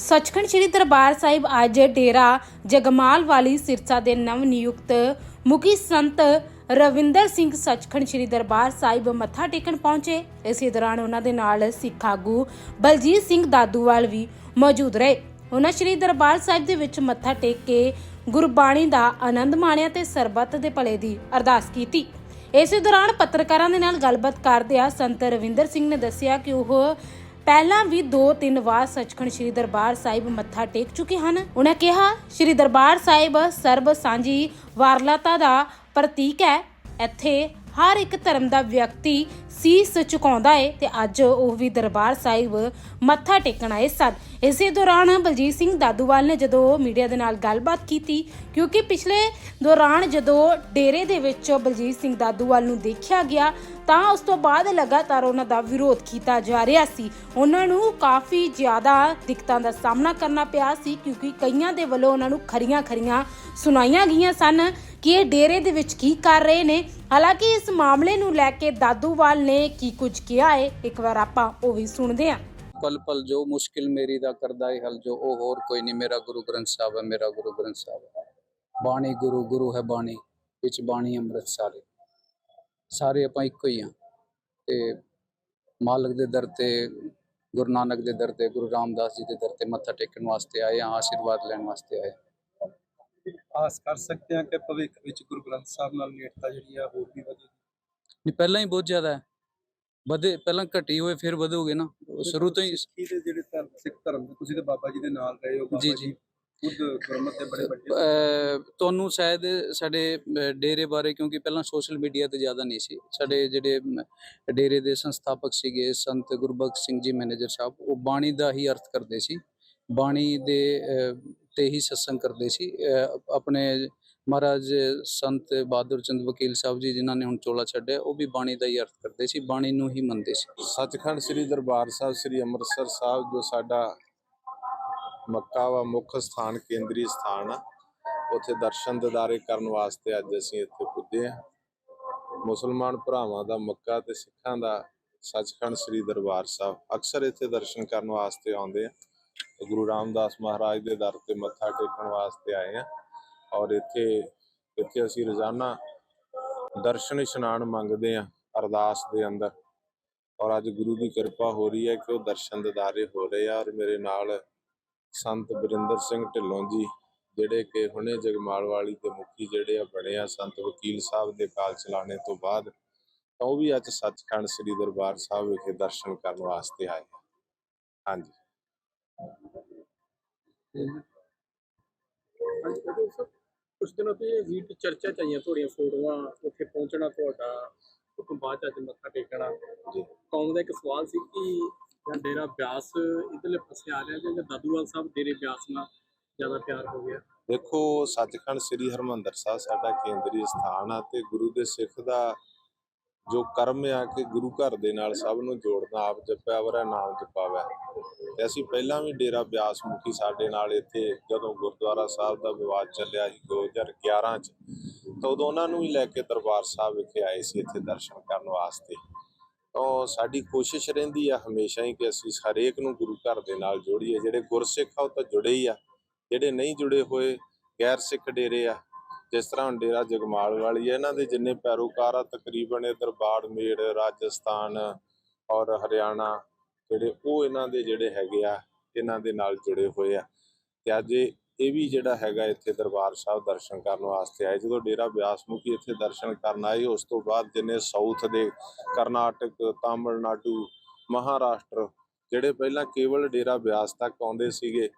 ਸੱਚਖੰਡ ਸ੍ਰੀ ਦਰਬਾਰ ਸਾਹਿਬ ਅੱਜ ਡੇਰਾ ਜਗਮਾਲ ਵਾਲੀ ਸਿਰਸਾ ਦੇ ਨਵ ਨਿਯੁਕਤ ਮੁਖੀ ਸੰਤ ਰਵਿੰਦਰ ਸਿੰਘ ਸੱਚਖੰਡ ਸ੍ਰੀ ਦਰਬਾਰ ਸਾਹਿਬ ਮੱਥਾ ਟੇਕਣ ਪਹੁੰਚੇ। ਇਸੇ ਦੌਰਾਨ ਉਹਨਾਂ ਦੇ ਨਾਲ ਸਿੱਖ ਆਗੂ ਬਲਜੀਤ ਸਿੰਘ ਦਾਦੂਵਾਲ ਵੀ ਮੌਜੂਦ ਰਹੇ। ਉਹਨਾਂ ਸ੍ਰੀ ਦਰਬਾਰ ਸਾਹਿਬ ਦੇ ਵਿੱਚ ਮੱਥਾ ਟੇਕ ਕੇ ਗੁਰਬਾਣੀ ਦਾ ਆਨੰਦ ਮਾਣਿਆ ਤੇ ਸਰਬੱਤ ਦੇ ਭਲੇ ਦੀ ਅਰਦਾਸ ਕੀਤੀ। ਇਸੇ ਦੌਰਾਨ ਪੱਤਰਕਾਰਾਂ ਦੇ ਨਾਲ ਗੱਲਬਾਤ ਕਰਦਿਆਂ ਸੰਤ ਰਵਿੰਦਰ ਸਿੰਘ ਨੇ ਦੱਸਿਆ ਕਿ ਉਹ ਪਹਿਲਾਂ ਵੀ ਦੋ ਤਿੰਨ ਵਾਰ ਸੱਚਖੰਡ ਸ੍ਰੀ ਦਰਬਾਰ ਸਾਹਿਬ ਮੱਥਾ ਟੇਕ ਚੁੱਕੇ ਹਨ। ਉਹਨਾਂ ਕਿਹਾ, ਸ੍ਰੀ ਦਰਬਾਰ ਸਾਹਿਬ ਸਰਬ ਸਾਂਝੀ ਵਾਰਲਾਤਾ ਦਾ ਪ੍ਰਤੀਕ ਹੈ। ਇੱਥੇ ਹਰ ਇੱਕ ਧਰਮ ਦਾ ਵਿਅਕਤੀ ਸੀਸ ਝੁਕਾਉਂਦਾ ਏ ਤੇ ਅੱਜ ਉਹ ਵੀ ਦਰਬਾਰ ਸਾਹਿਬ ਮੱਥਾ ਟੇਕਣ ਆਏ ਸਨ। ਇਸੇ ਦੌਰਾਨ ਬਲਜੀਤ ਸਿੰਘ ਦਾਦੂਵਾਲ ਨੇ ਜਦੋਂ ਮੀਡੀਆ ਦੇ ਨਾਲ ਗੱਲਬਾਤ ਕੀਤੀ, ਕਿਉਂਕਿ ਪਿਛਲੇ ਦੌਰਾਨ ਜਦੋਂ ਡੇਰੇ ਦੇ ਵਿੱਚ ਬਲਜੀਤ ਸਿੰਘ ਦਾਦੂਵਾਲ ਨੂੰ ਦੇਖਿਆ ਗਿਆ, ਤਾਂ ਉਸ ਤੋਂ ਬਾਅਦ ਲਗਾਤਾਰ ਉਹਨਾਂ ਦਾ ਵਿਰੋਧ ਕੀਤਾ ਜਾ ਰਿਹਾ ਸੀ। ਉਹਨਾਂ ਨੂੰ ਕਾਫੀ ਜ਼ਿਆਦਾ ਦਿੱਕਤਾਂ ਦਾ ਸਾਹਮਣਾ ਕਰਨਾ ਪਿਆ ਸੀ, ਕਿਉਂਕਿ ਕਈਆਂ ਦੇ ਵੱਲੋਂ ਉਹਨਾਂ ਨੂੰ ਖਰੀਆਂ ਖਰੀਆਂ ਸੁਣਾਈਆਂ ਗਈਆਂ ਸਨ ਕਿ ਇਹ ਡੇਰੇ ਦੇ ਵਿੱਚ ਕੀ ਕਰ ਰਹੇ ਨੇ। ਹਾਲਾਂਕਿ ਇਸ ਮਾਮਲੇ ਨੂੰ ਲੈ ਕੇ ਦਾਦੂਵਾਲ ਨੇ ਕੀ ਕੁਝ ਕਿਹਾ ਹੈ, ਇੱਕ ਵਾਰ ਆਪਾਂ ਉਹ ਵੀ ਸੁਣਦੇ ਹਾਂ। ਪਲ ਪਲ ਜੋ ਮੁਸ਼ਕਿਲ ਮੇਰੀ ਦਾ ਕਰਦਾ ਹੈ ਹਲ, ਜੋ ਉਹ ਹੋਰ ਕੋਈ ਨਹੀਂ, ਮੇਰਾ ਗੁਰੂ ਗ੍ਰੰਥ ਸਾਹਿਬ ਹੈ, ਮੇਰਾ ਗੁਰੂ ਗ੍ਰੰਥ ਸਾਹਿਬ ਹੈ। ਬਾਣੀ ਗੁਰੂ ਗੁਰੂ ਹੈ ਬਾਣੀ, ਵਿੱਚ ਬਾਣੀ ਅੰਮ੍ਰਿਤ ਸਾਰੇ। ਸਾਰੇ ਆਪਾਂ ਇੱਕੋ ਹੀ ਆ ਤੇ ਮਾਲਕ ਦੇ ਦਰ ਤੇ, ਗੁਰੂ ਨਾਨਕ ਦੇ ਦਰ ਤੇ, ਗੁਰੂ ਰਾਮਦਾਸ ਜੀ ਦੇ ਦਰ ਤੇ ਮੱਥਾ ਟੇਕਣ ਵਾਸਤੇ ਆਏ ਆ ਆਸ਼ੀਰਵਾਦ ਲੈਣ ਵਾਸਤੇ ਆਏ ਆਸ ਕਰ ਸਕਦੇ ਹਾਂ ਕਿ ਭਵਿੱਖ ਵਿੱਚ ਗੁਰੂ ਗ੍ਰੰਥ ਸਾਹਿਬ ਨਾਲ ਨੇੜਤਾ ਜਿਹੜੀ ਆ ਹੋਰ ਵੀ ਵਧੇਗੀ? ਨਹੀਂ ਪਹਿਲਾਂ ਹੀ ਬਹੁਤ ਜ਼ਿਆਦਾ ਹੈ। ਵਧੇ ਪਹਿਲਾਂ ਘਟੀ ਹੋਏ ਫਿਰ ਵਧੋਗੇ ਨਾ। ਸ਼ੁਰੂ ਤੋਂ ਹੀ ਸਿੱਖੀ ਦੇ ਜਿਹੜੇ ਧਰਮ ਸਿੱਖ ਧਰਮ ਦੇ ਤੁਸੀਂ ਤੇ ਬਾਬਾ ਜੀ ਦੇ ਨਾਲ ਰਹੇ ਹੋ ਬਾਬਾ ਜੀ, ਜੀ। ਖੁਦ ਗੁਰਮਤ ਦੇ ਬੜੇ ਵੱਡੇ ਤੁਹਾਨੂੰ ਸ਼ਾਇਦ ਸਾਡੇ ਡੇਰੇ ਬਾਰੇ ਕਿਉਂਕਿ ਪਹਿਲਾਂ ਸੋਸ਼ਲ ਮੀਡੀਆ ਤੇ ਜ਼ਿਆਦਾ ਨਹੀਂ ਸੀ। ਸਾਡੇ ਜਿਹੜੇ ਡੇਰੇ ਦੇ ਸੰਸਥਾਪਕ ਸੀਗੇ ਸੰਤ ਗੁਰਬਖਸ਼ ਸਿੰਘ ਜੀ ਮੈਨੇਜਰ ਸਾਹਿਬ ਉਹ ਬਾਣੀ ਦਾ ਹੀ ਅਰਥ ਕਰਦੇ ਸੀ। ਬਾਣੀ ਦੇ ਤੇ ਹੀ ਸਤਸੰਗ ਕਰਦੇ ਸੀ। ਆਪਣੇ ਮਹਾਰਾਜ ਸੰਤ ਬਹਾਦਰ ਚੰਦ ਵਕੀਲ ਸਾਹਿਬ ਜੀ ਜਿਨ੍ਹਾਂ ਨੇ ਹੁਣ ਚੋਲਾ ਛੱਡਿਆ, ਉਹ ਵੀ ਬਾਣੀ ਦਾ ਹੀ ਅਰਥ ਕਰਦੇ ਸੀ, ਬਾਣੀ ਨੂੰ ਹੀ ਮੰਨਦੇ ਸੀ। ਸੱਚਖੰਡ ਸ੍ਰੀ ਦਰਬਾਰ ਸਾਹਿਬ, ਸ੍ਰੀ ਅੰਮ੍ਰਿਤਸਰ ਸਾਹਿਬ, ਜੋ ਸਾਡਾ ਮੱਕਾ ਵਾ ਮੁੱਖ ਸਥਾਨ, ਕੇਂਦਰੀ ਸਥਾਨ ਆ, ਉੱਥੇ ਦਰਸ਼ਨ ਦਿਦਾਰੇ ਕਰਨ ਵਾਸਤੇ ਅੱਜ ਅਸੀਂ ਇੱਥੇ ਪੁੱਜੇ ਆ। ਮੁਸਲਮਾਨ ਭਰਾਵਾਂ ਦਾ ਮੱਕਾ ਤੇ ਸਿੱਖਾਂ ਦਾ ਸੱਚਖੰਡ ਸ੍ਰੀ ਦਰਬਾਰ ਸਾਹਿਬ ਅਕਸਰ ਇੱਥੇ ਦਰਸ਼ਨ ਕਰਨ ਵਾਸਤੇ ਆਉਂਦੇ ਆ। ਗੁਰੂ ਰਾਮਦਾਸ ਮਹਾਰਾਜ ਦੇ ਦਰ ਤੇ ਮੱਥਾ ਟੇਕਣ ਵਾਸਤੇ ਆਏ ਆ ਔਰ ਇੱਥੇ ਇੱਥੇ ਅਸੀਂ ਰੋਜ਼ਾਨਾ ਦਰਸ਼ਨ ਇਸ਼ਨਾਨ ਮੰਗਦੇ ਆ ਅਰਦਾਸ ਦੇ ਅੰਦਰ ਔਰ ਅੱਜ ਗੁਰੂ ਦੀ ਕਿਰਪਾ ਹੋ ਰਹੀ ਹੈ ਕਿ ਉਹ ਦਰਸ਼ਨ ਦਿਦਾਰੇ ਹੋ ਰਹੇ ਆ ਔਰ ਮੇਰੇ ਨਾਲ ਸੰਤ ਬਰਿੰਦਰ ਸਿੰਘ ਢਿੱਲੋਂ ਜੀ, ਜਿਹੜੇ ਕਿ ਹੁਣੇ ਜਗਮਾਲ ਵਾਲੀ ਦੇ ਮੁਖੀ ਜਿਹੜੇ ਆ ਬਣੇ ਆ ਸੰਤ ਵਕੀਲ ਸਾਹਿਬ ਦੇ ਕਾਲ ਚਲਾਣੇ ਤੋਂ ਬਾਅਦ, ਤਾਂ ਉਹ ਵੀ ਅੱਜ ਸੱਚਖੰਡ ਸ੍ਰੀ ਦਰਬਾਰ ਸਾਹਿਬ ਵਿਖੇ ਦਰਸ਼ਨ ਕਰਨ ਵਾਸਤੇ ਆਏ ਹਾਂਜੀ। ਕੁਝ ਦਿਨਾਂ ਤੋਂ ਇਹ ਵੀਟ ਚਰਚਾ ਚ ਆਈਆਂ ਤੁਹਾਡੀਆਂ ਫੋਟੋਆਂ ਉੱਥੇ ਪਹੁੰਚਣਾ ਤੁਹਾਡਾ ਉਸ ਤੋਂ ਬਾਅਦ 'ਚ ਅੱਜ ਮੱਥਾ ਟੇਕਣਾ। ਜੀ ਕੌਮ ਦਾ ਇੱਕ ਸਵਾਲ ਸੀ ਕਿ ਜਾਂ ਡੇਰਾ ਬਿਆਸ ਇਧਰਲੇ ਪਾਸੇ ਆ ਰਿਹਾ ਜਾਂ ਦਾਦੂਵਾਲ ਸਾਹਿਬ ਡੇਰੇ ਬਿਆਸ ਨਾਲ ਜ਼ਿਆਦਾ ਪਿਆਰ ਹੋ ਗਿਆ? ਦੇਖੋ ਸੱਚਖੰਡ ਸ੍ਰੀ ਹਰਮੰਦਰ ਸਾਹਿਬ ਸਾਡਾ ਕੇਂਦਰੀ ਸਥਾਨ ਆ ਤੇ ਗੁਰੂ ਦੇ ਸਿੱਖ ਦਾ ਜੋ ਕਰਮ ਆ ਕਿ ਗੁਰੂ ਘਰ ਦੇ ਨਾਲ ਸਭ ਨੂੰ ਜੋੜਨਾ, ਆਪ ਜਪਿਆ ਵਰਾ, ਨਾਮ ਜਪਾਵੈ। ਤੇ ਅਸੀਂ ਪਹਿਲਾਂ ਵੀ ਡੇਰਾ ਬਿਆਸ ਮੁਖੀ ਸਾਡੇ ਨਾਲ ਇੱਥੇ ਜਦੋਂ ਗੁਰਦੁਆਰਾ ਸਾਹਿਬ ਦਾ ਵਿਵਾਦ ਚੱਲਿਆ ਸੀ 2011 ਚ, ਤਾਂ ਉਦੋਂ ਉਹਨਾਂ ਨੂੰ ਵੀ ਲੈ ਕੇ ਦਰਬਾਰ ਸਾਹਿਬ ਵਿਖੇ ਆਏ ਸੀ ਇੱਥੇ ਦਰਸ਼ਨ ਕਰਨ ਵਾਸਤੇ। ਤਾਂ ਸਾਡੀ ਕੋਸ਼ਿਸ਼ ਰਹਿੰਦੀ ਆ ਹਮੇਸ਼ਾ ਹੀ ਕਿ ਅਸੀਂ ਹਰੇਕ ਨੂੰ ਗੁਰੂ ਘਰ ਦੇ ਨਾਲ ਜੋੜੀਏ। ਜਿਹੜੇ ਗੁਰਸਿੱਖ ਆ ਉਹ ਤਾਂ ਜੁੜੇ ਹੀ ਆ, ਜਿਹੜੇ ਨਹੀਂ ਜੁੜੇ ਹੋਏ ਗੈਰ ਸਿੱਖ ਡੇਰੇ ਆ ਜਿਸ ਤਰ੍ਹਾਂ ਹੁਣ ਡੇਰਾ ਜਗਮਾਲ ਵਾਲੀ ਹੈ, ਇਹਨਾਂ ਦੇ ਜਿੰਨੇ ਪੈਰੋਕਾਰ ਆ, ਤਕਰੀਬਨ ਇਹ ਦਰਬਾਰ ਮੇੜ, ਰਾਜਸਥਾਨ ਔਰ ਹਰਿਆਣਾ ਜਿਹੜੇ ਉਹ ਇਹਨਾਂ ਦੇ ਜਿਹੜੇ ਹੈਗੇ ਆ, ਇਹਨਾਂ ਦੇ ਨਾਲ ਜੁੜੇ ਹੋਏ ਆ। ਤੇ ਅੱਜ ਇਹ ਇਹ ਵੀ ਜਿਹੜਾ ਹੈਗਾ ਇੱਥੇ ਦਰਬਾਰ ਸਾਹਿਬ ਦਰਸ਼ਨ ਕਰਨ ਵਾਸਤੇ ਆਏ। ਜਦੋਂ ਡੇਰਾ ਬਿਆਸ ਮੁਖੀ ਇੱਥੇ ਦਰਸ਼ਨ ਕਰਨ ਆਏ, ਉਸ ਤੋਂ ਬਾਅਦ ਜਿੰਨੇ ਸਾਊਥ ਦੇ ਕਰਨਾਟਕ, ਤਾਮਿਲਨਾਡੂ, ਮਹਾਰਾਸ਼ਟਰ ਜਿਹੜੇ ਪਹਿਲਾਂ ਕੇਵਲ ਡੇਰਾ ਬਿਆਸ ਤੱਕ ਆਉਂਦੇ ਸੀਗੇ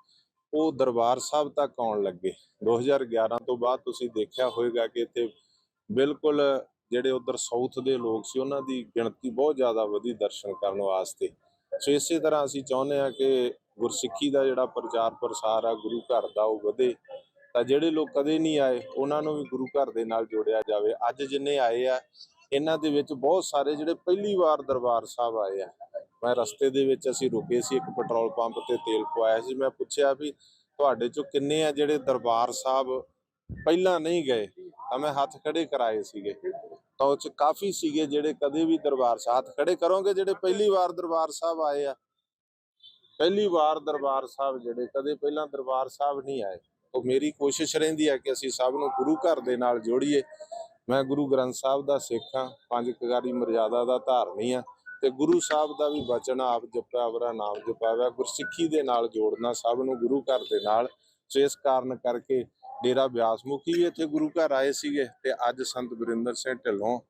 ਉਹ ਦਰਬਾਰ ਸਾਹਿਬ ਤੱਕ ਆਉਣ ਲੱਗੇ। 2011 ਤੋਂ ਬਾਅਦ ਤੁਸੀਂ ਦੇਖਿਆ ਹੋਵੇਗਾ ਕਿ ਇੱਥੇ ਬਿਲਕੁਲ ਜਿਹੜੇ ਉਧਰ ਸਾਊਥ ਦੇ ਲੋਕ ਸੀ, ਉਹਨਾਂ ਦੀ ਗਿਣਤੀ ਬਹੁਤ ਜ਼ਿਆਦਾ ਵਧੀ ਦਰਸ਼ਨ ਕਰਨ ਵਾਸਤੇ। ਸੋ ਇਸੇ ਤਰ੍ਹਾਂ ਅਸੀਂ ਚਾਹੁੰਦੇ ਹਾਂ ਕਿ ਗੁਰਸਿੱਖੀ ਦਾ ਜਿਹੜਾ ਪ੍ਰਚਾਰ ਪ੍ਰਸਾਰ ਆ, ਗੁਰੂ ਘਰ ਦਾ ਉਹ ਵਧੇ। ਤਾਂ ਜਿਹੜੇ ਲੋਕ ਕਦੇ ਨਹੀਂ ਆਏ, ਉਹਨਾਂ ਨੂੰ ਵੀ ਗੁਰੂ ਘਰ ਦੇ ਨਾਲ ਜੋੜਿਆ ਜਾਵੇ। ਅੱਜ ਜਿੰਨੇ ਆਏ ਆ, ਇਹਨਾਂ ਦੇ ਵਿੱਚ ਬਹੁਤ ਸਾਰੇ ਜਿਹੜੇ ਪਹਿਲੀ ਵਾਰ ਦਰਬਾਰ ਸਾਹਿਬ ਆਏ ਆ। ਮੈਂ ਰਸਤੇ ਦੇ ਵਿੱਚ ਅਸੀਂ ਰੁਕੇ ਸੀ, ਇੱਕ ਪੈਟਰੋਲ ਪੰਪ ਤੇ ਤੇਲ ਪਵਾਇਆ ਸੀ। ਮੈਂ ਪੁੱਛਿਆ ਵੀ ਤੁਹਾਡੇ ਚੋਂ ਕਿੰਨੇ ਆ ਜਿਹੜੇ ਦਰਬਾਰ ਸਾਹਿਬ ਪਹਿਲਾਂ ਨਹੀਂ ਗਏ? ਤਾਂ ਮੈਂ ਹੱਥ ਖੜੇ ਕਰਾਏ ਸੀਗੇ। ਤਾਂ ਉਹ ਚ ਕਾਫੀ ਸੀਗੇ ਜਿਹੜੇ ਕਦੇ ਵੀ ਦਰਬਾਰ ਸਾਹਿਬ ਹੱਥ ਖੜੇ ਕਰੋਗੇ ਜਿਹੜੇ ਪਹਿਲੀ ਵਾਰ ਦਰਬਾਰ ਸਾਹਿਬ ਆਏ ਆ? ਪਹਿਲੀ ਵਾਰ ਦਰਬਾਰ ਸਾਹਿਬ ਜਿਹੜੇ ਕਦੇ ਪਹਿਲਾਂ ਦਰਬਾਰ ਸਾਹਿਬ ਨਹੀਂ ਆਏ। ਉਹ ਮੇਰੀ ਕੋਸ਼ਿਸ਼ ਰਹਿੰਦੀ ਆ ਕਿ ਅਸੀਂ ਸਭ ਨੂੰ ਗੁਰੂ ਘਰ ਦੇ ਨਾਲ ਜੋੜੀਏ। ਮੈਂ ਗੁਰੂ ਗ੍ਰੰਥ ਸਾਹਿਬ ਦਾ ਸਿੱਖ ਹਾਂ, ਪੰਜ ਕਗਾਰੀ ਮਰਜ਼ਾਦਾ ਦਾ ਧਾਰਨੀ ਆ। ਤੇ ਗੁਰੂ ਸਾਹਿਬ ਦਾ ਵੀ ਬਚਨ ਆਪ ਜਪਿਆ ਵਰਾ ਨਾਮ ਜਪਾਵਿਆ ਗੁਰਸਿੱਖੀ ਦੇ ਨਾਲ ਜੋੜਨਾ ਸਭ ਨੂੰ ਗੁਰੂ ਘਰ ਦੇ ਨਾਲ ਸੋ ਇਸ ਕਾਰਨ ਕਰਕੇ ਡੇਰਾ ਬਿਆਸ ਮੁਖੀ ਵੀ ਇੱਥੇ ਗੁਰੂ ਘਰ ਆਏ ਸੀਗੇ ਤੇ ਅੱਜ ਸੰਤ ਬਰਿੰਦਰ ਸਿੰਘ ਢਿੱਲੋਂ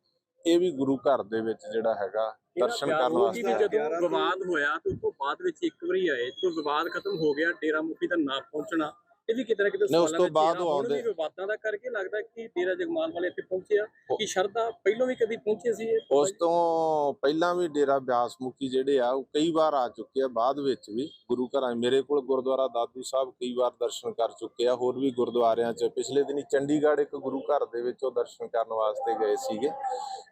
ਇਹ ਵੀ ਗੁਰੂ ਘਰ ਦੇ ਵਿੱਚ ਜਿਹੜਾ ਹੈਗਾ ਦਰਸ਼ਨ ਕਰਨ ਵਾਸਤੇ। ਜਦੋਂ ਵਿਵਾਦ ਹੋਇਆ ਤੇ ਉਸ ਤੋਂ ਬਾਅਦ ਵਿੱਚ ਇੱਕ ਵਾਰੀ ਆਏ ਜਦੋਂ ਵਿਵਾਦ ਖਤਮ ਹੋ ਗਿਆ ਡੇਰਾ ਮੁਖੀ ਦਾ ਨਾ ਪਹੁੰਚਣਾ ਇਹ ਵੀ ਕਿਤੇ ਨਾ ਕਿਤੇ ਨਹੀਂ, ਉਸ ਸਵਾਲਾਂ ਤੋਂ ਬਾਅਦ ਉਹ ਆਉਂਦੇ- ਵਿਵਾਦਾਂ ਦਾ ਕਰਕੇ ਲੱਗਦਾ ਕਿ ਡੇਰਾ ਜਗਮਾਲ ਵਾਲੇ ਇੱਥੇ ਪਹੁੰਚੇ ਆ ਕਿ ਸ਼ਰਧਾ ਪਹਿਲਾਂ ਵੀ ਕਦੀ ਪਹੁੰਚੇ ਸੀ ਉਸ ਤੋਂ ਪਹਿਲਾਂ ਵੀ ਡੇਰਾ ਬਿਆਸ ਮੁਖੀ ਜਿਹੜੇ ਆ ਉਹ ਕਈ ਵਾਰ ਆ ਚੁੱਕੇ ਆ ਬਾਅਦ ਵਿੱਚ ਵੀ ਗੁਰੂ ਘਰਾਂ ਮੇਰੇ ਕੋਲ ਗੁਰਦੁਆਰਾ ਦਾਦੂ ਸਾਹਿਬ ਕਈ ਵਾਰ ਦਰਸ਼ਨ ਕਰ ਚੁੱਕੇ ਆ ਹੋਰ ਵੀ ਗੁਰਦੁਆਰਿਆਂ 'ਚ। ਪਿਛਲੇ ਦਿਨੀ ਚੰਡੀਗੜ੍ਹ ਇੱਕ ਗੁਰੂ ਘਰ ਦੇ ਵਿੱਚ ਉਹ ਦਰਸ਼ਨ ਕਰਨ ਵਾਸਤੇ ਗਏ ਸੀਗੇ।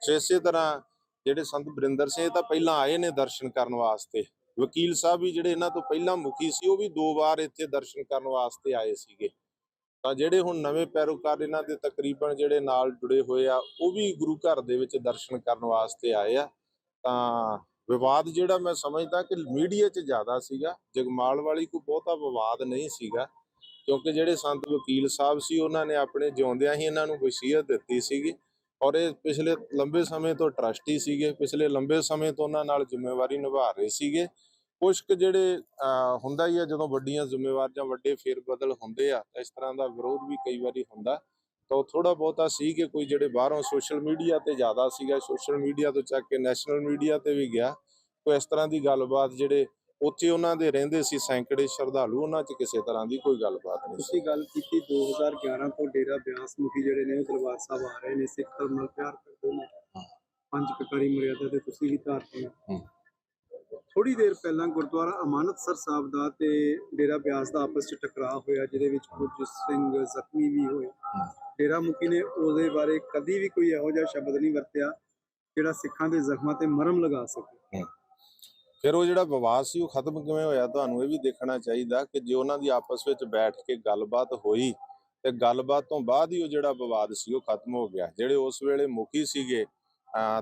ਸੋ ਇਸੇ ਤਰ੍ਹਾਂ ਜਿਹੜੇ ਸੰਤ ਬਰਿੰਦਰ ਸਿੰਘ ਤਾਂ ਪਹਿਲਾਂ ਆਏ ਨੇ ਦਰਸ਼ਨ ਕਰਨ ਵਾਸਤੇ। ਵਕੀਲ ਸਾਹਿਬ ਵੀ ਜਿਹੜੇ ਇਹਨਾਂ ਤੋਂ ਪਹਿਲਾਂ ਮੁਖੀ ਸੀ, ਉਹ ਵੀ ਦੋ ਵਾਰ ਇੱਥੇ ਦਰਸ਼ਨ ਕਰਨ ਵਾਸਤੇ ਆਏ ਸੀਗੇ। ਤਾਂ ਜਿਹੜੇ ਹੁਣ ਨਵੇਂ ਪੈਰੋਕਾਰ ਇਹਨਾਂ ਦੇ ਤਕਰੀਬਨ ਜਿਹੜੇ ਨਾਲ ਜੁੜੇ ਹੋਏ ਆ, ਉਹ ਵੀ ਗੁਰੂ ਘਰ ਦੇ ਵਿੱਚ ਦਰਸ਼ਨ ਕਰਨ ਵਾਸਤੇ ਆਏ ਆ। ਤਾਂ ਵਿਵਾਦ ਜਿਹੜਾ ਮੈਂ ਸਮਝਦਾ ਕਿ ਮੀਡੀਆ 'ਚ ਜ਼ਿਆਦਾ ਸੀਗਾ, ਜਗਮਾਲ ਵਾਲੀ ਕੋਈ ਬਹੁਤਾ ਵਿਵਾਦ ਨਹੀਂ ਸੀਗਾ, ਕਿਉਂਕਿ ਜਿਹੜੇ ਸੰਤ ਵਕੀਲ ਸਾਹਿਬ ਸੀ, ਉਹਨਾਂ ਨੇ ਆਪਣੇ ਜਿਉਂਦਿਆਂ ਹੀ ਇਹਨਾਂ ਨੂੰ ਵਸੀਅਤ ਦਿੱਤੀ ਸੀਗੀ। ਔਰ ਇਹ ਪਿਛਲੇ ਲੰਬੇ ਸਮੇਂ ਤੋਂ ਟਰਸਟੀ ਸੀਗੇ, ਪਿਛਲੇ ਲੰਬੇ ਸਮੇਂ ਤੋਂ ਉਹਨਾਂ ਨਾਲ ਜ਼ਿੰਮੇਵਾਰੀ ਨਿਭਾ ਰਹੇ ਸੀਗੇ। ਕੁਝ ਕੁ ਜਿਹੜੇ ਹੁੰਦਾ ਹੀ ਆ ਜਦੋਂ ਵੱਡੀਆਂ ਜ਼ਿੰਮੇਵਾਰੀਆਂ ਵੱਡੇ ਫੇਰ ਬਦਲ ਹੁੰਦੇ ਆ ਤਾਂ ਇਸ ਤਰ੍ਹਾਂ ਦਾ ਵਿਰੋਧ ਵੀ ਕਈ ਵਾਰੀ ਹੁੰਦਾ। ਤਾਂ ਥੋੜਾ ਬਹੁਤਾ ਸੀ ਕਿ ਕੋਈ ਜਿਹੜੇ ਬਾਹਰੋਂ ਸੋਸ਼ਲ ਮੀਡੀਆ ਤੇ ਜ਼ਿਆਦਾ ਸੀਗਾ ਸੋਸ਼ਲ ਮੀਡੀਆ ਤੋਂ ਚੱਕ ਕੇ ਨੈਸ਼ਨਲ ਮੀਡੀਆ ਤੇ ਵੀ ਗਿਆ ਕੋਈ ਇਸ ਤਰ੍ਹਾਂ ਦੀ ਗੱਲਬਾਤ ਜਿਹੜੇ ਉੱਥੇ ਉਹਨਾਂ ਦੇ ਰਹਿੰਦੇ ਸੀ ਸੈਂਕੜੇ ਸ਼ਰਧਾਲੂ ਉਹਨਾਂ 'ਚ ਕਿਸੇ ਤਰ੍ਹਾਂ ਦੀ ਕੋਈ ਗੱਲਬਾਤ ਨਹੀਂ ਸੀ। ਤੁਸੀਂ ਗੱਲ ਕੀਤੀ 2011 ਤੋਂ ਡੇਰਾ ਬਿਆਸ ਮੁਖੀ ਜਿਹੜੇ ਨੇ ਦਰਬਾਰ ਸਾਹਿਬ ਆ ਰਹੇ ਨੇ ਸਿੱਖ ਧਰਮ ਨਾਲ ਪਿਆਰ ਕਰਦੇ ਨੇ। ਪੰਜ ਕਕਾਰੀ ਮਰਿਆਦਾ ਤੇ ਤੁਸੀਂ ਵੀ ਧਾਰਦੇ ਹੋ। ਥੋੜੀ ਦੇਰ ਪਹਿਲਾਂ ਗੁਰਦੁਆਰਾ ਅਮਾਨਤਸਰ ਸਾਹਿਬ ਦਾ ਤੇ ਡੇਰਾ ਬਿਆਸ ਦਾ ਆਪਸ ਵਿੱਚ ਟਕਰਾਅ ਹੋਇਆ ਜਿਹਦੇ ਵਿੱਚ ਕੁਝ ਸਿੰਘ ਜ਼ਖਮੀ ਵੀ ਹੋਏ। ਡੇਰਾ ਮੁਖੀ ਨੇ ਉਹਦੇ ਬਾਰੇ ਕਦੀ ਵੀ ਕੋਈ ਇਹੋ ਜਿਹਾ ਸ਼ਬਦ ਨਹੀਂ ਵਰਤਿਆ ਜਿਹੜਾ ਸਿੱਖਾਂ ਦੇ ਜ਼ਖਮਾਂ ਤੇ ਮਰਮ ਲਗਾ ਸਕੇ। ਫਿਰ ਉਹ ਜਿਹੜਾ ਵਿਵਾਦ ਸੀ ਉਹ ਖਤਮ ਕਿਵੇਂ ਹੋਇਆ? ਤੁਹਾਨੂੰ ਇਹ ਵੀ ਦੇਖਣਾ ਚਾਹੀਦਾ ਕਿ ਜੇ ਉਹਨਾਂ ਦੀ ਆਪਸ ਵਿੱਚ ਬੈਠ ਕੇ ਗੱਲਬਾਤ ਹੋਈ ਤੇ ਗੱਲਬਾਤ ਤੋਂ ਬਾਅਦ ਹੀ ਉਹ ਜਿਹੜਾ ਵਿਵਾਦ ਸੀ ਉਹ ਖਤਮ ਹੋ ਗਿਆ। ਜਿਹੜੇ ਉਸ ਵੇਲੇ ਮੁਖੀ ਸੀਗੇ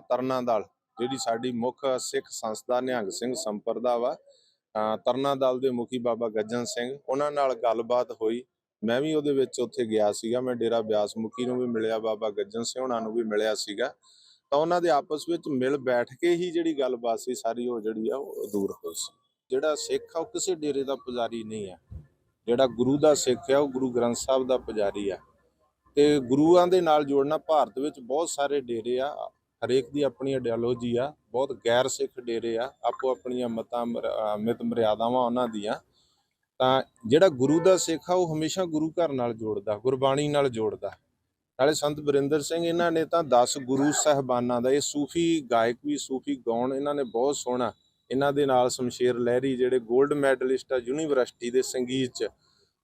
ਤਰਨਾ ਦਲ ਜਿਹੜੀ ਸਾਡੀ ਮੁੱਖ ਸਿੱਖ ਸੰਸਥਾ ਨਿਹੰਗ ਸਿੰਘ ਸੰਪਰਦਾ ਵਾ ਤਰਨਾ ਦਲ ਦੇ ਮੁਖੀ ਬਾਬਾ ਗੱਜਨ ਸਿੰਘ, ਉਹਨਾਂ ਨਾਲ ਗੱਲਬਾਤ ਹੋਈ। ਮੈਂ ਵੀ ਉਹਦੇ ਵਿੱਚ ਉੱਥੇ ਗਿਆ ਸੀਗਾ, ਮੈਂ ਡੇਰਾ ਬਿਆਸ ਮੁਖੀ ਨੂੰ ਵੀ ਮਿਲਿਆ, ਬਾਬਾ ਗੱਜਨ ਸਿੰਘ ਉਹਨਾਂ ਨੂੰ ਵੀ ਮਿਲਿਆ ਸੀਗਾ। ਤਾਂ ਉਹਨਾਂ ਦੇ ਆਪਸ ਵਿੱਚ ਮਿਲ ਬੈਠ ਕੇ ਹੀ ਜਿਹੜੀ ਗੱਲਬਾਤ ਸੀ, ਸਾਰੀ ਉਹ ਜਿਹੜੀ ਆ, ਉਹ ਦੂਰ ਹੋਈ ਸੀ। ਜਿਹੜਾ ਸਿੱਖ ਆ, ਉਹ ਕਿਸੇ ਡੇਰੇ ਦਾ ਪੁਜਾਰੀ ਨਹੀਂ ਆ। ਜਿਹੜਾ ਗੁਰੂ ਦਾ ਸਿੱਖ ਆ, ਉਹ ਗੁਰੂ ਗ੍ਰੰਥ ਸਾਹਿਬ ਦਾ ਪੁਜਾਰੀ ਆ। ਤੇ ਗੁਰੂਆਂ ਦੇ ਨਾਲ ਜੋੜਨਾ, ਭਾਰਤ ਵਿੱਚ ਬਹੁਤ ਸਾਰੇ ਡੇਰੇ ਆ ਹਰੇਕ ਦੀ ਆਪਣੀ ਆਈਡੀਓਲੋਜੀ ਆ, ਬਹੁਤ ਗੈਰ ਸਿੱਖ ਡੇਰੇ ਆ, ਆਪੋ ਆਪਣੀਆਂ ਮਤਾਂ ਮਿਤ ਮਰਿਆਦਾਵਾਂ ਉਹਨਾਂ ਦੀਆਂ। ਤਾਂ ਜਿਹੜਾ ਗੁਰੂ ਦਾ ਸਿੱਖ ਆ, ਉਹ ਹਮੇਸ਼ਾ ਗੁਰੂ ਘਰ ਨਾਲ ਜੋੜਦਾ, ਗੁਰਬਾਣੀ ਨਾਲ ਜੋੜਦਾ। ਨਾਲੇ ਸੰਤ ਬਰਿੰਦਰ ਸਿੰਘ ਇਹਨਾਂ ਨੇ ਤਾਂ 10 ਗੁਰੂ ਸਾਹਿਬਾਨਾਂ ਦਾ, ਇਹ ਸੂਫੀ ਗਾਇਕ ਵੀ, ਸੂਫੀ ਗਾਉਣ ਇਹਨਾਂ ਨੇ ਬਹੁਤ ਸੋਹਣਾ। ਇਹਨਾਂ ਦੇ ਨਾਲ ਸ਼ਮਸ਼ੇਰ ਲਹਿਰੀ ਜਿਹੜੇ 골ਡ ਮੈਡਲਿਸਟ ਆ, ਯੂਨੀਵਰਸਿਟੀ ਦੇ ਸੰਗੀਤ 'ਚ,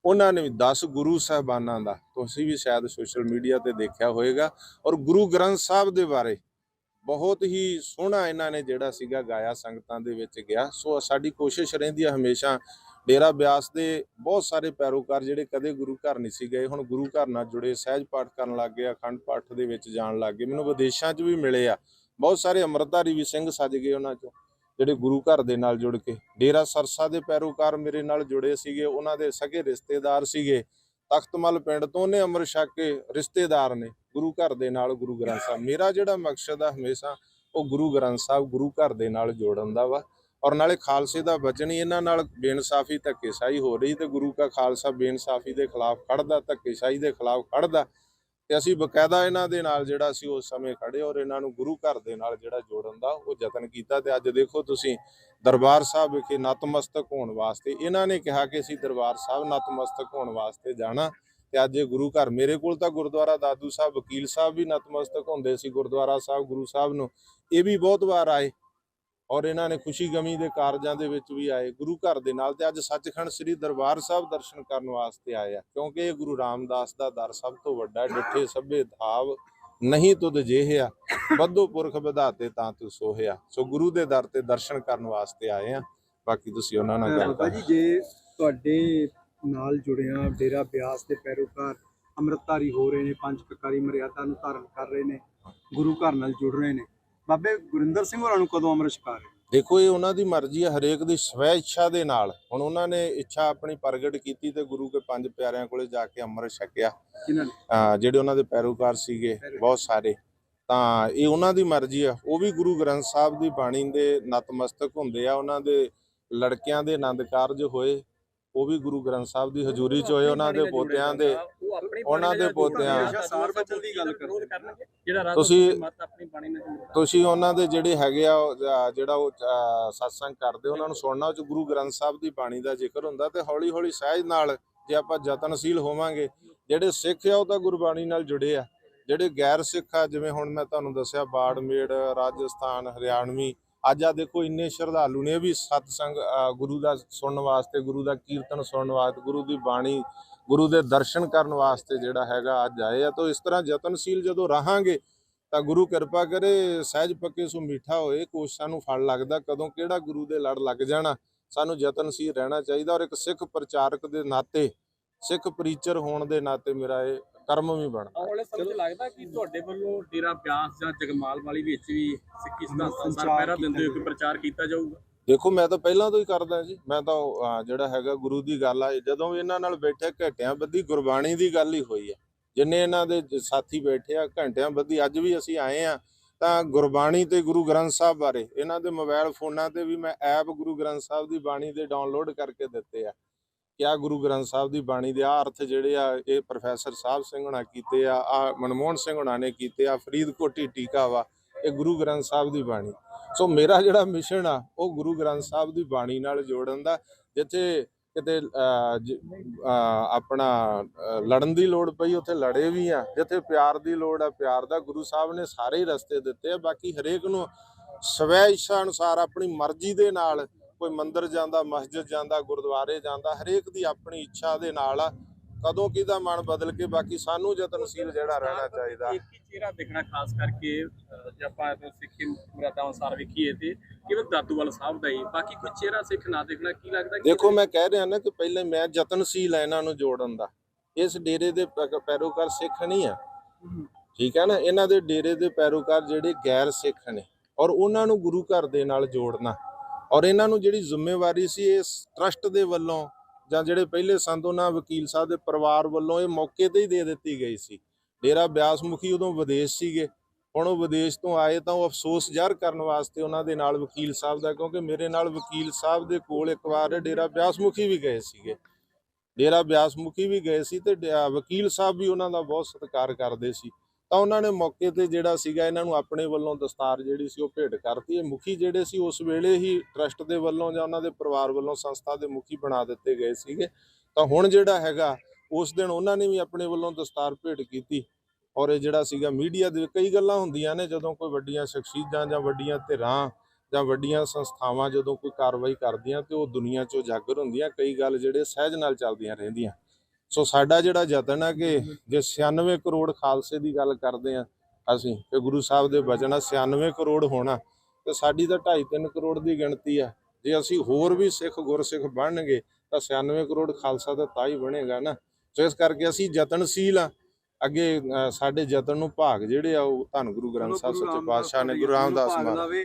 ਉਹਨਾਂ ਨੇ ਵੀ 10 ਗੁਰੂ ਸਾਹਿਬਾਨਾਂ ਦਾ। ਤੁਸੀਂ ਵੀ ਸ਼ਾਇਦ ਸੋਸ਼ਲ ਮੀਡੀਆ ਤੇ ਦੇਖਿਆ ਹੋਵੇਗਾ ਔਰ ਗੁਰੂ ਗ੍ਰੰਥ ਸਾਹਿਬ ਦੇ ਬਾਰੇ ਬਹੁਤ ਹੀ ਸੋਹਣਾ ਇਹਨਾਂ ਨੇ ਜਿਹੜਾ ਸੀਗਾ ਗਾਇਆ ਸੰਗਤਾਂ ਦੇ ਵਿੱਚ ਗਿਆ। ਸੋ ਸਾਡੀ ਕੋਸ਼ਿਸ਼ ਰਹਿੰਦੀ ਹੈ ਹਮੇਸ਼ਾ ਡੇਰਾ ਬਿਆਸ ਦੇ ਬਹੁਤ ਸਾਰੇ ਪੈਰੋਕਾਰ ਜਿਹੜੇ ਕਦੇ ਗੁਰੂ ਘਰ ਨਹੀਂ ਸੀ ਗਏ, ਹੁਣ ਗੁਰੂ ਘਰ ਨਾਲ ਜੁੜੇ, ਸਹਿਜ ਪਾਠ ਕਰਨ ਲੱਗ ਗਏ, ਅਖੰਡ ਪਾਠ ਦੇ ਵਿੱਚ ਜਾਣ ਲੱਗ ਗਏ। ਮੈਨੂੰ ਵਿਦੇਸ਼ਾਂ 'ਚ ਵੀ ਮਿਲੇ ਆ। ਬਹੁਤ ਸਾਰੇ ਅੰਮ੍ਰਿਤਧਾਰੀ ਵੀ ਸਿੰਘ ਸੱਜ ਗਏ ਉਹਨਾਂ 'ਚੋਂ, ਜਿਹੜੇ ਗੁਰੂ ਘਰ ਦੇ ਨਾਲ ਜੁੜ ਕੇ। ਡੇਰਾ ਸਰਸਾ ਦੇ ਪੈਰੋਕਾਰ ਮੇਰੇ ਨਾਲ ਜੁੜੇ ਸੀਗੇ, ਉਹਨਾਂ ਦੇ ਸਗੇ ਰਿਸ਼ਤੇਦਾਰ ਸੀਗੇ। ਤਖਤਮਲ ਪਿੰਡ ਤੋਂ ਉਹਨੇ ਅੰਮ੍ਰਿਤ ਛੱਕ ਕੇ ਰਿਸ਼ਤੇਦਾਰ ਨੇ। ਗੁਰੂ ਘਰ ਦੇ ਨਾਲ ਗੁਰੂ ਗ੍ਰੰਥ ਸਾਹਿਬ। ਮੇਰਾ ਜਿਹੜਾ ਮਕਸਦ ਆ ਹਮੇਸ਼ਾ, ਉਹ ਗੁਰੂ ਗ੍ਰੰਥ ਸਾਹਿਬ ਗੁਰੂ ਘਰ ਦੇ ਨਾਲ ਜੋੜਨ ਦਾ ਵਾ। ਔਰ ਨਾਲੇ ਖਾਲਸੇ ਦਾ ਬਚਨ ਇਹਨਾਂ ਨਾਲ ਬੇਇਨਸਾਫੀ, ਧੱਕੇਸ਼ਾਹੀ ਹੋ ਰਹੀ ਤੇ ਗੁਰੂ ਕਾ ਖਾਲਸਾ ਬੇਇਨਸਾਫੀ ਦੇ ਖਿਲਾਫ ਖੜਦਾ ਧੱਕੇਸ਼ਾਹੀ ਦੇ ਖਿਲਾਫ ਖੜਦਾ ਤੇ ਅਸੀਂ ਬਕਾਇਦਾ ਇਹਨਾਂ ਦੇ ਨਾਲ ਜਿਹੜਾ ਸੀ ਉਸ ਸਮੇਂ ਖੜੇ ਔਰ ਇਹਨਾਂ ਨੂੰ ਗੁਰੂ ਘਰ ਦੇ ਨਾਲ ਜਿਹੜਾ ਜੋੜਨ ਦਾ ਉਹ ਯਤਨ ਕੀਤਾ। ਤੇ ਅੱਜ ਦੇਖੋ ਤੁਸੀਂ ਦਰਬਾਰ ਸਾਹਿਬ ਵਿਖੇ ਨਤਮਸਤਕ ਹੋਣ ਵਾਸਤੇ, ਇਹਨਾਂ ਨੇ ਕਿਹਾ ਕਿ ਅਸੀਂ ਦਰਬਾਰ ਸਾਹਿਬ ਨਤਮਸਤਕ ਹੋਣ ਵਾਸਤੇ ਜਾਣਾ। ਤੇ ਅੱਜ ਇਹ ਗੁਰੂ ਘਰ ਮੇਰੇ ਕੋਲ ਤਾਂ ਗੁਰਦੁਆਰਾ ਦਾਦੂ ਸਾਹਿਬ ਵਕੀਲ ਸਾਹਿਬ ਵੀ ਨਤਮਸਤਕ ਹੁੰਦੇ ਸੀ ਗੁਰਦੁਆਰਾ ਸਾਹਿਬ ਗੁਰੂ ਸਾਹਿਬ ਨੂੰ ਇਹ ਵੀ ਬਹੁਤ ਵਾਰ ਆਏ ਔਰ ਇਹਨਾਂ ਨੇ ਖੁਸ਼ੀ ਗਮੀ ਦੇ ਕਾਰਜਾਂ ਦੇ ਵਿੱਚ ਵੀ ਆਏ ਗੁਰੂ ਘਰ ਦੇ ਨਾਲ ਤੇ ਅੱਜ ਸੱਚਖੰਡ ਸ੍ਰੀ ਦਰਬਾਰ ਸਾਹਿਬ ਦਰਸ਼ਨ ਕਰਨ ਵਾਸਤੇ ਆਏ ਆ ਕਿਉਂਕਿ ਇਹ ਗੁਰੂ ਰਾਮਦਾਸ ਦਾ ਦਰ ਸਭ ਤੋਂ ਵੱਡਾ। ਡਿੱਠੇ ਸਭੇ ਧਾਵ ਨਹੀਂ ਤੁਧ ਜਿਹਿਆ ਬੱਧੋ ਪੁਰਖ ਵਧਾਤੇ ਤਾਂ ਤੂੰ ਸੋਹਿਆ ਸੋ ਗੁਰੂ ਦੇ ਦਰ ਤੇ ਦਰਸ਼ਨ ਕਰਨ ਵਾਸਤੇ ਆਏ ਆ ਬਾਕੀ ਤੁਸੀਂ ਉਹਨਾਂ ਨਾਲ ਗੱਲ ਕਰੋ ਜੀ ਜੇ ਤੁਹਾਡੇ ਨਾਲ ਜੁੜਿਆ ਡੇਰਾ ਬਿਆਸ ਦੇ ਪੈਰੋਕਾਰ ਅੰਮ੍ਰਿਤਧਾਰੀ ਹੋ ਰਹੇ ਨੇ। ਪੰਜ ਕਕਾਰੀ ਮਰਿਆਦਾ ਨੂੰ ਧਾਰਨ ਕਰ ਰਹੇ ਨੇ। ਗੁਰੂ ਘਰ ਨਾਲ ਜੁੜ ਰਹੇ ਨੇ। ਬਾਬੇ ਗੁਰਿੰਦਰ ਸਿੰਘ ਹੋਰਾਂ ਨੂੰ ਕਦੋਂ ਅੰਮ੍ਰਿਤ ਛਕਾ ਰਹੇ? ਦੇਖੋ ਇਹ ਉਹਨਾਂ ਦੀ ਮਰਜ਼ੀ ਹੈ ਹਰੇਕ ਦੀ ਸਵੈ ਇੱਛਾ ਦੇ ਨਾਲ। ਹੁਣ ਉਹਨਾਂ ਨੇ ਇੱਛਾ ਆਪਣੀ ਪ੍ਰਗਟ ਕੀਤੀ ਤੇ ਗੁਰੂ ਕੇ ਪੰਜ ਪਿਆਰਿਆਂ ਕੋਲੇ ਜਾ ਕੇ ਅੰਮ੍ਰਿਤ ਛਕਿਆ। ਜਿਹੜੇ ਉਹਨਾਂ ਦੇ ਪੈਰੋਕਾਰ ਸੀਗੇ ਬਹੁਤ ਸਾਰੇ। ਤਾਂ ਇਹ ਉਹਨਾਂ ਦੀ ਮਰਜ਼ੀ ਆ। ਉਹ ਵੀ ਗੁਰੂ ਗ੍ਰੰਥ ਸਾਹਿਬ ਦੀ ਬਾਣੀ ਦੇ ਨਤਮਸਤਕ ਹੁੰਦੇ ਆ। ਉਹਨਾਂ ਦੇ ਲੜਕਿਆਂ ਦੇ ਆਨੰਦ ਕਾਰਜ ਹੋਏ। ਉਹ ਵੀ ਗੁਰੂ ਗ੍ਰੰਥ ਸਾਹਿਬ ਦੀ ਹਜ਼ੂਰੀ 'ਚ ਹੋਏ ਉਹਨਾਂ ਦੇ ਪੋਤਿਆਂ ਦੇ ਉਹਨਾਂ ਦੇ ਪੋਤਿਆਂ- ਤੁਸੀਂ- ਮਤ ਆਪਣੀ ਬਾਣੀ ਨਾਲ ਜੁੜਦਾ ਤੁਸੀਂ ਉਹਨਾਂ ਦੇ ਜਿਹੜੇ ਹੈਗੇ ਆ ਜਿਹੜਾ ਉਹ ਸਤਸੰਗ ਕਰਦੇ ਉਹਨਾਂ ਨੂੰ ਸੁਣਨਾ ਉਹ 'ਚ ਗੁਰੂ ਗ੍ਰੰਥ ਸਾਹਿਬ ਦੀ ਬਾਣੀ ਦਾ ਜ਼ਿਕਰ ਹੁੰਦਾ ਤੇ ਹੌਲੀ ਹੌਲੀ ਸਹਿਜ ਨਾਲ ਜੇ ਆਪਾਂ ਯਤਨਸ਼ੀਲ ਹੋਵਾਂਗੇ ਜਿਹੜੇ ਸਿੱਖ ਆ ਉਹ ਤਾਂ ਗੁਰਬਾਣੀ ਨਾਲ ਜੁੜੇ ਆ। ਜਿਹੜੇ ਗੈਰ ਸਿੱਖ ਆ ਜਿਵੇਂ ਹੁਣ ਮੈਂ ਤੁਹਾਨੂੰ ਦੱਸਿਆ ਬਾੜਮੇੜ ਰਾਜਸਥਾਨ ਹਰਿਆਣਵੀ ਅੱਜ ਆ ਦੇਖੋ ਇੰਨੇ ਸ਼ਰਧਾਲੂ ਨੇ ਵੀ ਸਤਸੰਗ ਗੁਰੂ ਦਾ ਸੁਣਨ ਵਾਸਤੇ, ਗੁਰੂ ਦਾ ਕੀਰਤਨ ਸੁਣਨ ਵਾਸਤੇ, ਗੁਰੂ ਦੀ ਬਾਣੀ, ਗੁਰੂ ਦੇ ਦਰਸ਼ਨ ਕਰਨ ਵਾਸਤੇ ਜਿਹੜਾ ਹੈਗਾ ਅੱਜ ਆਏ ਆ। ਤਾਂ ਇਸ ਤਰ੍ਹਾਂ ਯਤਨਸ਼ੀਲ ਜਦੋਂ ਰਹਾਂਗੇ ਤਾਂ ਗੁਰੂ ਕਿਰਪਾ ਕਰੇ, ਸਹਿਜ ਪੱਕੇ ਸੋ ਮਿੱਠਾ ਹੋਏ ਕੋਸ਼ਾਂ ਨੂੰ ਫਲ ਲੱਗਦਾ, ਕਦੋਂ ਕਿਹੜਾ ਗੁਰੂ ਦੇ ਲੜ ਲੱਗ ਜਾਣਾ। ਸਾਨੂੰ ਯਤਨਸ਼ੀਲ ਰਹਿਣਾ ਚਾਹੀਦਾ ਔਰ ਇੱਕ ਸਿੱਖ ਪ੍ਰਚਾਰਕ ਦੇ ਨਾਤੇ, ਸਿੱਖ ਪ੍ਰੀਚਰ ਹੋਣ ਦੇ ਨਾਤੇ ਮੇਰਾ ਇਹ ਕਰਮ ਵੀ ਬਣਦਾ। ਆਉਣ ਵਾਲੇ ਸਮੇਂ 'ਚ ਲੱਗਦਾ ਕਿ ਤੁਹਾਡੇ ਵੱਲੋਂ ਡੇਰਾ ਬਿਆਸ ਜਾਂ ਜਗਮਾਲ ਵਾਲੀ ਵਿੱਚ ਵੀ ਸਿੱਖੀ ਸਿਧਾਂਤਾਂ ਸਰ ਸੰਚਾਰ ਪਹਿਰਾ ਦਿੰਦੇ ਹੋਏ ਕੀਤਾ ਕੋਈ ਪ੍ਰਚਾਰ ਕੀਤਾ ਜਾਊਗਾ? ਦੇਖੋ ਮੈਂ ਤਾਂ ਪਹਿਲਾਂ ਤੋਂ ਹੀ ਕਰਦਾ ਜੀ। ਮੈਂ ਤਾਂ ਜਿਹੜਾ ਹੈਗਾ ਗੁਰੂ ਦੀ ਗੱਲ ਆ ਜਦੋਂ ਵੀ ਇਹਨਾਂ ਨਾਲ ਬੈਠੇ ਘੰਟਿਆਂ ਬੱਧੀ ਗੁਰਬਾਣੀ ਦੀ ਗੱਲ ਹੀ ਹੋਈ ਹੈ ਜਿੰਨੇ ਇਹਨਾਂ ਦੇ ਸਾਥੀ ਬੈਠੇ ਆ ਘੰਟਿਆਂ ਬੱਧੀ ਅੱਜ ਵੀ ਅਸੀਂ ਆਏ ਆ ਤਾਂ ਗੁਰਬਾਣੀ ਤੇ ਗੁਰੂ ਗ੍ਰੰਥ ਸਾਹਿਬ ਬਾਰੇ ਇਹਨਾਂ ਦੇ ਮੋਬਾਈਲ ਫੋਨਾਂ ਤੇ ਵੀ ਮੈਂ ਐਪ ਗੁਰੂ ਗ੍ਰੰਥ ਸਾਹਿਬ ਦੀ ਬਾਣੀ ਦੇ ਡਾਊਨਲੋਡ ਕਰਕੇ ਦਿੱਤੇ ਆ। ਕਿ ਆ ਗੁਰੂ ਗ੍ਰੰਥ ਸਾਹਿਬ ਦੀ ਬਾਣੀ ਦੇ ਆ ਅਰਥ ਜਿਹੜੇ ਆ ਇਹ ਪ੍ਰੋਫੈਸਰ ਸਾਹਿਬ ਸਿੰਘ ਹੁਣਾਂ ਕੀਤੇ ਆ ਆ ਮਨਮੋਹਨ ਸਿੰਘ ਹੁਣਾਂ ਨੇ ਕੀਤੇ ਆ ਫਰੀਦਕੋਟੀ ਟੀਕਾ ਵਾ ਇਹ ਗੁਰੂ ਗ੍ਰੰਥ ਸਾਹਿਬ ਦੀ ਬਾਣੀ। ਸੋ ਮੇਰਾ ਜਿਹੜਾ ਮਿਸ਼ਨ ਆ ਉਹ ਗੁਰੂ ਗ੍ਰੰਥ ਸਾਹਿਬ ਦੀ ਬਾਣੀ ਨਾਲ ਜੋੜਨ ਦਾ ਜਿੱਥੇ ਕਿਤੇ ਅਹ, ਜ- ਆਪਣਾ ਲੜਨ ਦੀ ਲੋੜ ਪਈ ਉੱਥੇ ਲੜੇ ਵੀ ਆ ਜਿੱਥੇ ਪਿਆਰ ਦੀ ਲੋੜ ਆ ਪਿਆਰ ਦਾ ਗੁਰੂ ਸਾਹਿਬ ਨੇ ਸਾਰੇ ਰਸਤੇ ਦਿੱਤੇ ਆ ਬਾਕੀ ਹਰੇਕ ਨੂੰ ਸਵੈ ਇੱਛਾ ਅਨੁਸਾਰ ਆਪਣੀ ਮਰਜ਼ੀ ਦੇ ਨਾਲ ਕੋਈ ਮੰਦਿਰ ਜਾਂਦਾ ਮਸਜਿਦ ਜਾਂਦਾ ਗੁਰਦੁਆਰੇ ਜਾਂਦਾ ਹਰੇਕ ਦੀ ਆਪਣੀ ਇੱਛਾ ਦੇ ਨਾਲ ਆ। ਕਦੋਂ ਕਿਹਦਾ ਮਨ ਬਦਲ ਕੇ ਬਾਕੀ ਸਾਨੂੰ ਯਤਨਸ਼ੀਲ ਜਿਹੜਾ ਰਹਿਣਾ ਚਾਹੀਦਾ। ਇੱਕ ਹੀ ਚਿਹਰਾ ਦਿਖਣਾ ਖਾਸ ਕਰਕੇ ਜੇ ਆਪਾਂ ਸਿੱਖੀ ਮੁਰਾਦਾਂ ਅਨੁਸਾਰ ਵੇਖੀਏ ਤੇ ਕੇਵਲ ਦਾਦੂਵਾਲ ਸਾਹਿਬ ਦਾ ਹੀ। ਬਾਕੀ ਕੋਈ ਚਿਹਰਾ ਸਿੱਖ ਨਾ ਦਿਖਣਾ ਕੀ ਲੱਗਦਾ ਦੇਖੋ ਮੈਂ ਕਹਿ ਰਿਹਾ ਨਾ ਕਿ ਪਹਿਲੇ ਮੈਂ ਯਤਨਸ਼ੀਲ ਇਹਨਾਂ ਨੂੰ ਜੋੜਨ ਦਾ। ਇਸ ਡੇਰੇ ਦੇ ਪੈਰੋਕਾਰ ਸਿੱਖ ਨਹੀਂ ਆ। ਠੀਕ ਹੈ ਨਾ? ਇਹਨਾਂ ਦੇ ਡੇਰੇ ਦੇ ਪੈਰੋਕਾਰ ਜਿਹੜੇ ਗੈਰ ਸਿੱਖ ਨੇ। ਔਰ ਉਹਨਾਂ ਨੂੰ ਗੁਰੂ ਘਰ ਦੇ ਨਾਲ ਜੋੜਨਾ। ਔਰ ਇਹਨਾਂ ਨੂੰ ਜਿਹੜੀ ਜ਼ਿੰਮੇਵਾਰੀ ਸੀ ਇਸ ਟਰਸਟ ਦੇ ਵੱਲੋਂ ਜਾਂ ਜਿਹੜੇ ਪਹਿਲੇ ਸੰਤ ਉਹਨਾਂ ਵਕੀਲ ਸਾਹਿਬ ਦੇ ਪਰਿਵਾਰ ਵੱਲੋਂ ਇਹ ਮੌਕੇ ਤੇ ਹੀ ਦੇ ਦਿੱਤੀ ਗਈ ਸੀ। ਡੇਰਾ ਬਿਆਸ ਮੁਖੀ ਉਦੋਂ ਵਿਦੇਸ਼ ਸੀਗੇ। ਹੁਣ ਉਹ ਵਿਦੇਸ਼ ਤੋਂ ਆਏ ਤਾਂ ਉਹ ਅਫਸੋਸ ਜ਼ਾਹਰ ਕਰਨ ਵਾਸਤੇ ਉਹਨਾਂ ਦੇ ਨਾਲ ਵਕੀਲ ਸਾਹਿਬ ਦਾ ਕਿਉਂਕਿ ਮੇਰੇ ਨਾਲ ਵਕੀਲ ਸਾਹਿਬ ਦੇ ਕੋਲ ਇੱਕ ਵਾਰ ਡੇਰਾ ਬਿਆਸ ਮੁਖੀ ਵੀ ਗਏ ਸੀਗੇ। ਡੇਰਾ ਬਿਆਸ ਮੁਖੀ ਵੀ ਗਏ ਸੀ ਤੇ ਡ- ਵਕੀਲ ਸਾਹਿਬ ਵੀ ਉਹਨਾਂ ਦਾ ਬਹੁਤ ਸਤਿਕਾਰ ਕਰਦੇ ਸੀ। ਤਾਂ ਉਹਨਾਂ ਨੇ ਮੌਕੇ ਤੇ ਜਿਹੜਾ ਸੀਗਾ ਇਹਨਾਂ ਨੂੰ ਆਪਣੇ ਵੱਲੋਂ ਦਸਤਾਰ ਜਿਹੜੀ ਸੀ ਉਹ ਭੇਟ ਕਰਤੀ। ਇਹ ਮੁਖੀ ਜਿਹੜੇ ਸੀ ਉਸ ਵੇਲੇ ਹੀ ਟਰਸਟ ਦੇ ਵੱਲੋਂ ਜਾਂ ਉਹਨਾਂ ਦੇ ਪਰਿਵਾਰ ਵੱਲੋਂ ਸੰਸਥਾ ਦੇ ਮੁਖੀ ਬਣਾ ਦਿੱਤੇ ਗਏ ਸੀਗੇ। ਤਾਂ ਹੁਣ ਜਿਹੜਾ ਹੈਗਾ, ਉਸ ਦਿਨ ਉਹਨਾਂ ਨੇ ਵੀ ਆਪਣੇ ਵੱਲੋਂ ਦਸਤਾਰ ਭੇਟ ਕੀਤੀ ਔਰ ਇਹ ਜਿਹੜਾ ਸੀਗਾ ਮੀਡੀਆ ਦੇ ਕਈ ਗੱਲਾਂ ਹੁੰਦੀਆਂ ਨੇ, ਜਦੋਂ ਕੋਈ ਵੱਡੀਆਂ ਸ਼ਖਸੀਅਤਾਂ ਜਾਂ ਵੱਡੀਆਂ ਧਿਰਾਂ ਜਾਂ ਵੱਡੀਆਂ ਸੰਸਥਾਵਾਂ ਜਦੋਂ ਕੋਈ ਕਾਰਵਾਈ ਕਰਦੀਆਂ ਤੇ ਉਹ ਦੁਨੀਆ 'ਚੋਂ ਜਾਗਰ ਹੁੰਦੀਆਂ, ਕਈ ਗੱਲ ਜਿਹੜੇ ਸਹਿਜ ਨਾਲ ਚੱਲਦੀਆਂ ਰਹਿੰਦੀਆਂ। ਸੋ ਸਾਡਾ ਜਿਹੜਾ ਯਤਨ ਹੈ ਕਿ ਜੇ 96 ਕਰੋੜ ਖਾਲਸੇ ਦੀ ਗੱਲ ਕਰਦੇ ਆ ਅਸੀਂ ਕਿ ਗੁਰੂ ਸਾਹਿਬ ਦੇ ਬਚਨ ਆ 96 ਕਰੋੜ ਹੋਣਾ, ਤੇ ਸਾਡੀ ਤਾਂ 2.5 ਕਰੋੜ ਦੀ ਗਿਣਤੀ ਆ। ਜੇ ਅਸੀਂ ਹੋਰ ਵੀ ਸਿੱਖ ਗੁਰਸਿੱਖ ਬਣਨਗੇ, ਤਾਂ 96 ਕਰੋੜ ਖਾਲਸਾ ਤਾਂ ਤਾਂ ਹੀ ਬਣੇਗਾ ਨਾ। ਸੋ ਇਸ ਕਰਕੇ ਅਸੀਂ ਯਤਨਸ਼ੀਲ ਆ। ਅੱਗੇ ਸਾਡੇ ਯਤਨ ਨੂੰ ਭਾਗ ਜਿਹੜੇ ਆ, ਉਹ ਧੰਨ ਗੁਰੂ ਗ੍ਰੰਥ ਸਾਹਿਬ, ਸੱਚੇ ਪਾਤਸ਼ਾਹ ਨੇ, ਗੁਰੂ ਰਾਮਦਾਸ ਮਹਾਰਾਜ।